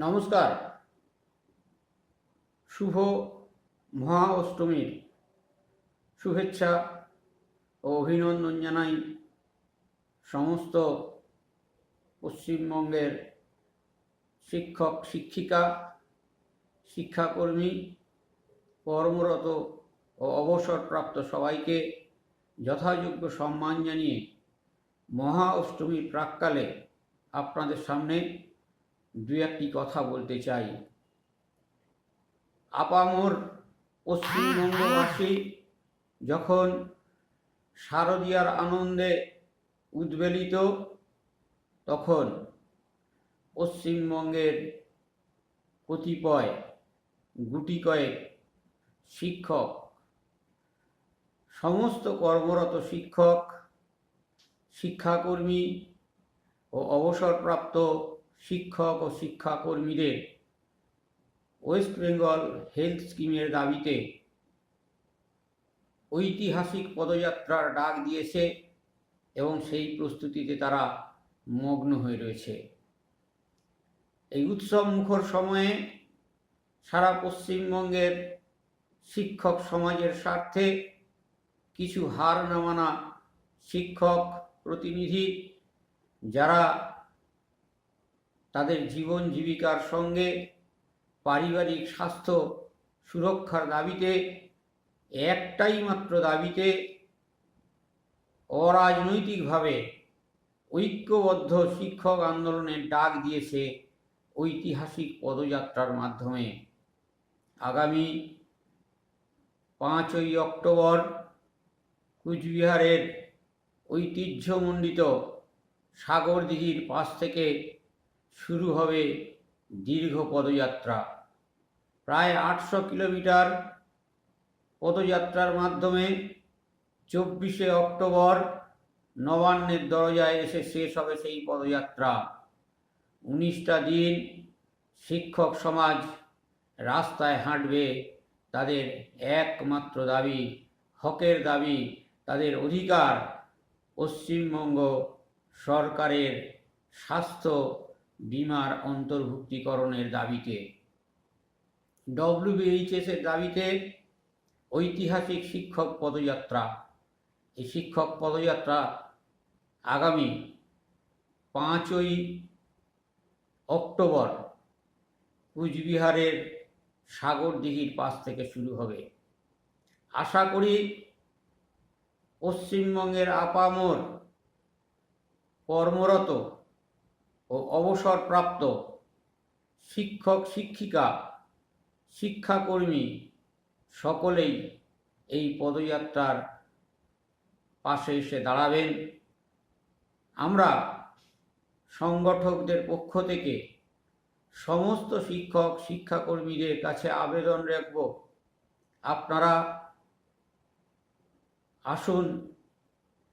নমস্কার। শুভ মহা অষ্টমীর শুভেচ্ছা ও অভিনন্দন জানাই সমস্ত পশ্চিমবঙ্গের শিক্ষক, শিক্ষিকা, শিক্ষাকর্মী, কর্মরত ও অবসরপ্রাপ্ত সবাইকে যথাযোগ্য সম্মান জানিয়ে মহা অষ্টমীর প্রাককালে আপনাদের সামনে দু একটি কথা বলতে চাই। আপামর পশ্চিমবঙ্গবাসী যখন শারদীয়ার আনন্দে উদ্বেলিত, তখন পশ্চিমবঙ্গের কতিপয় গুটি কয়েক শিক্ষক, সমস্ত কর্মরত শিক্ষক, শিক্ষাকর্মী ও অবসরপ্রাপ্ত শিক্ষক ও শিক্ষাকর্মীদের ওয়েস্ট বেঙ্গল হেলথ স্কিমের দাবিতে ঐতিহাসিক পদযাত্রার ডাক দিয়েছে এবং সেই প্রস্তুতিতে তারা মগ্ন হয়ে রয়েছে। এই উৎসব মুখর সময়ে সারা পশ্চিমবঙ্গের শিক্ষক সমাজের স্বার্থে কিছু হার না মানা শিক্ষক প্রতিনিধি যারা তাদের জীবন জীবিকার সঙ্গে পারিবারিক স্বাস্থ্য সুরক্ষার দাবিতে, একটাই মাত্র দাবিতে অরাজনৈতিকভাবে ঐক্যবদ্ধ শিক্ষক আন্দোলনের ডাক দিয়েছে ঐতিহাসিক পদযাত্রার মাধ্যমে। আগামী পাঁচই অক্টোবর কুচবিহারের ঐতিহ্যমণ্ডিত সাগরদিঘির পাশ থেকে শুরু হবে দীর্ঘ পদযাত্রা। প্রায় আটশো কিলোমিটার পদযাত্রার মাধ্যমে চব্বিশে অক্টোবর নবান্নের দরজায় এসে শেষ হবে সেই পদযাত্রা। উনিশটা দিন শিক্ষক সমাজ রাস্তায় হাঁটবে, তাদের একমাত্র দাবি, হকের দাবি, তাদের অধিকার পশ্চিমবঙ্গ সরকারের স্বাস্থ্য বিমার অন্তর্ভুক্তিকরণের দাবিতে। ডব্লিউবিএইচএসের দাবিতে ঐতিহাসিক শিক্ষক পদযাত্রা। এই শিক্ষক পদযাত্রা আগামী পাঁচই অক্টোবর কুচবিহারের সাগরদিঘির পাশ থেকে শুরু হবে। আশা করি পশ্চিমবঙ্গের আপামর কর্মরত ও অবসরপ্রাপ্ত শিক্ষক, শিক্ষিকা, শিক্ষাকর্মী সকলেই এই পদযাত্রার পাশে এসে দাঁড়াবেন। আমরা সংগঠকদের পক্ষ থেকে সমস্ত শিক্ষক, শিক্ষাকর্মীদের কাছে আবেদন রাখব। আপনারা আসুন,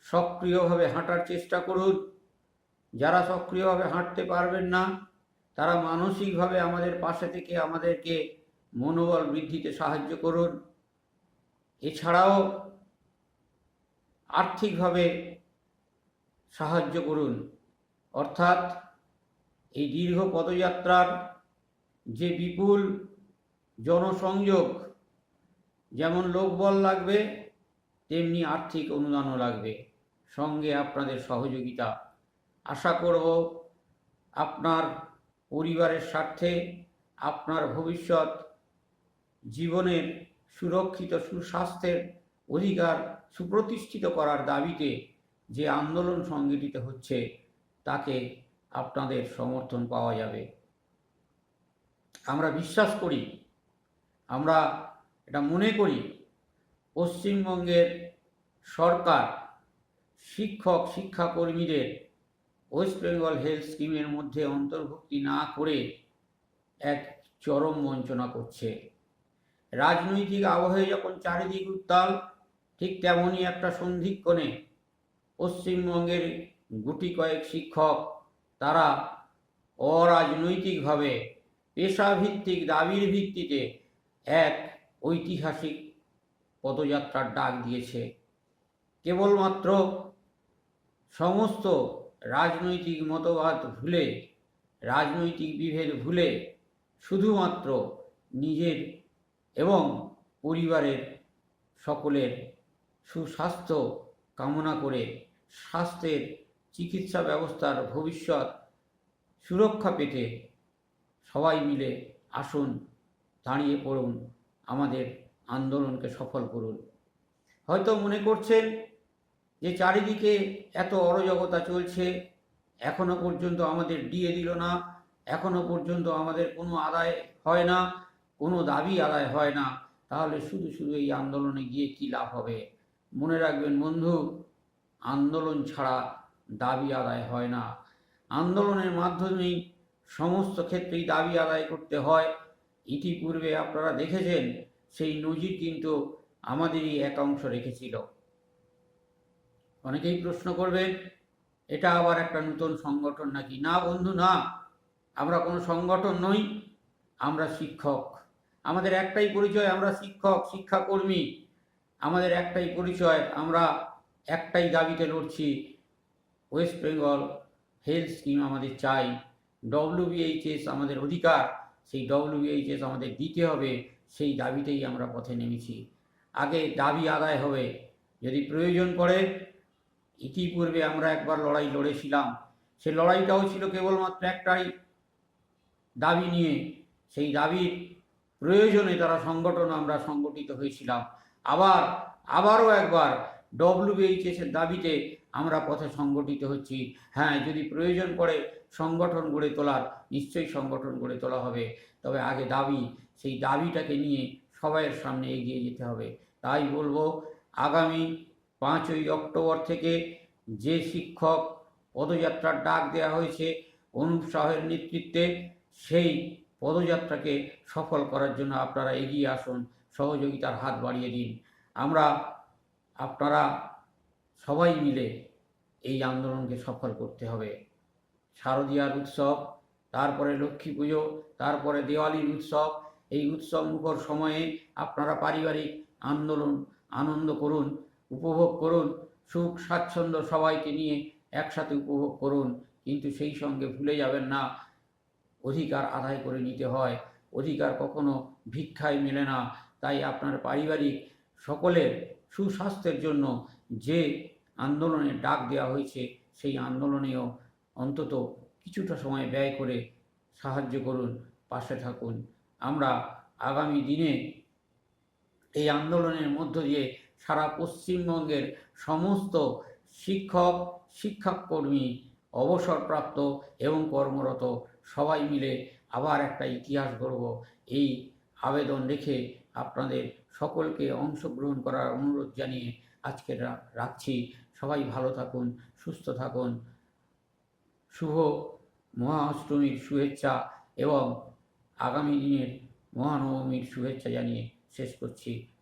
সক্রিয়ভাবে হাঁটার চেষ্টা করুন। যারা সক্রিয়ভাবে হাঁটতে পারবেন না, তারা মানসিকভাবে আমাদের পাশে থেকে আমাদেরকে মনোবল বৃদ্ধিতে সাহায্য করুন। এছাড়াও আর্থিকভাবে সাহায্য করুন। অর্থাৎ এই দীর্ঘ পদযাত্রার যে বিপুল জনসংযোগ, যেমন লোকবল লাগবে, তেমনি আর্থিক অনুদানও লাগবে। সঙ্গে আপনাদের সহযোগিতা আশা করব আপনার পরিবারের স্বার্থে আপনার ভবিষ্যৎ জীবনের সুরক্ষিত সুস্বাস্থ্যের অধিকার সুপ্রতিষ্ঠিত করার দাবিতে যে আন্দোলন সংগঠিত হচ্ছে, তাকে আপনাদের সমর্থন পাওয়া যাবে। আমরা বিশ্বাস করি, আমরা এটা মনে করি, পশ্চিমবঙ্গের সরকার, শিক্ষক, শিক্ষাকর্মীদের ওয়েস্ট বেঙ্গল হেলথ স্কিমের মধ্যে অন্তর্ভুক্তি না করে এক চরম বঞ্চনা করছে। রাজনৈতিক আবহে যখন চারিদিক উত্তাল, ঠিক তেমনই একটা সন্ধিক্ষণে পশ্চিমবঙ্গের গুটি কয়েক শিক্ষক, তারা অরাজনৈতিকভাবে পেশাভিত্তিক দাবির ভিত্তিতে এক ঐতিহাসিক পদযাত্রার ডাক দিয়েছে। কেবলমাত্র সমস্ত রাজনৈতিক মতবাদ ভুলে, রাজনৈতিক বিভেদ ভুলে শুধুমাত্র নিজের এবং পরিবারের সকলের সুস্বাস্থ্য কামনা করে স্বাস্থ্যের চিকিৎসা ব্যবস্থার ভবিষ্যৎ সুরক্ষা পেতে সবাই মিলে আসুন, দাঁড়িয়ে পড়ুন, আমাদের আন্দোলনকে সফল করুন। হয়তো মনে করছেন যে চারিদিকে এত অরাজকতা চলছে, এখনও পর্যন্ত আমাদের দিয়ে দিল না, এখনও পর্যন্ত আমাদের কোনো আদায় হয় না, কোনো দাবি আদায় হয় না, তাহলে শুধু শুধু এই আন্দোলনে গিয়ে কী লাভ হবে? মনে রাখবেন বন্ধু, আন্দোলন ছাড়া দাবি আদায় হয় না। আন্দোলনের মাধ্যমেই সমস্ত ক্ষেত্রেই দাবি আদায় করতে হয়। ইতিপূর্বে আপনারা দেখেছেন, সেই নজির কিন্তু আমাদেরই এক অংশ রেখেছিল। অনেকেই প্রশ্ন করবেন, এটা আবার একটা নতুন সংগঠন নাকি? না বন্ধু, না। আমরা কোনো সংগঠন নই, আমরা শিক্ষক। আমাদের একটাই পরিচয়, আমরা শিক্ষক, শিক্ষাকর্মী। আমাদের একটাই পরিচয়, আমরা একটাই দাবিতে লড়ছি। ওয়েস্ট বেঙ্গল হেলথ স্কিম আমাদের চাই। ডব্লিউবিএইচএস আমাদের অধিকার, সেই ডব্লিউবিএইচএস আমাদের দিতে হবে, সেই দাবিতেই আমরা পথে নেমেছি। আগে দাবি আদায় হবে, যদি প্রয়োজন পড়ে ইতিপূর্বে আমরা একবার লড়াই লড়েছিলাম। সে লড়াইটাও ছিল কেবলমাত্র একটাই দাবি নিয়ে। সেই দাবির প্রয়োজনে তারা সংগঠন, আমরা সংগঠিত হয়েছিলাম। আবার, আবারও একবার ডব্লিউবিএইচএস এর দাবিতে আমরা পথে সংগঠিত হচ্ছি। হ্যাঁ যদি প্রয়োজন পড়ে সংগঠন গড়ে তোলার, নিশ্চয়ই সংগঠন গড়ে তোলা হবে। তবে আগে দাবি, সেই দাবিটাকে নিয়ে সবাইয়ের সামনে এগিয়ে যেতে হবে। তাই বলব, আগামী পাঁচই অক্টোবর থেকে যে শিক্ষক পদযাত্রার ডাক দেওয়া হয়েছে, অনুপ শাহের নেতৃত্বে সেই পদযাত্রাকে সফল করার জন্য আপনারা এগিয়ে আসুন, সহযোগিতার হাত বাড়িয়ে দিন। আমরা, আপনারা সবাই মিলে এই আন্দোলনকে সফল করতে হবে। শারদীয়ার উৎসব, তারপরে লক্ষ্মী পুজো, তারপরে দেওয়ালির উৎসব, এই উৎসব মুখর সময়ে আপনারা পারিবারিক আন্দোলন আনন্দ করুন উপভোগ করুন, সুখ, স্বাচ্ছন্দ্য সবাইকে নিয়ে একসাথে উপভোগ করুন, কিন্তু সেই সঙ্গে ভুলে যাবেন না। অধিকার আদায় করে নিতে হয়। অধিকার কখনো ভিক্ষায় মেলে না। তাই আপনার পারিবারিক সকলের সুস্বাস্থ্যের জন্য যে আন্দোলনের ডাক দেওয়া হয়েছে, সেই আন্দোলনেও অন্তত কিছুটা সময় ব্যয় করে সাহায্য করুন, পাশে থাকুন। আমরা আগামী দিনে এই আন্দোলনের মধ্য দিয়ে সারা পশ্চিমবঙ্গের সমস্ত শিক্ষক, শিক্ষাকর্মী, অবসরপ্রাপ্ত এবং কর্মরত সবাই মিলে আবার একটা ইতিহাস গড়ব। এই আবেদন রেখে আপনাদের সকলকে অংশগ্রহণ করার অনুরোধ জানিয়ে আজকে রাখছি। সবাই ভালো থাকুন, সুস্থ থাকুন। শুভ মহাষ্টমীর শুভেচ্ছা এবং আগামী দিনের মহানবমীর শুভেচ্ছা জানিয়ে শেষ করছি।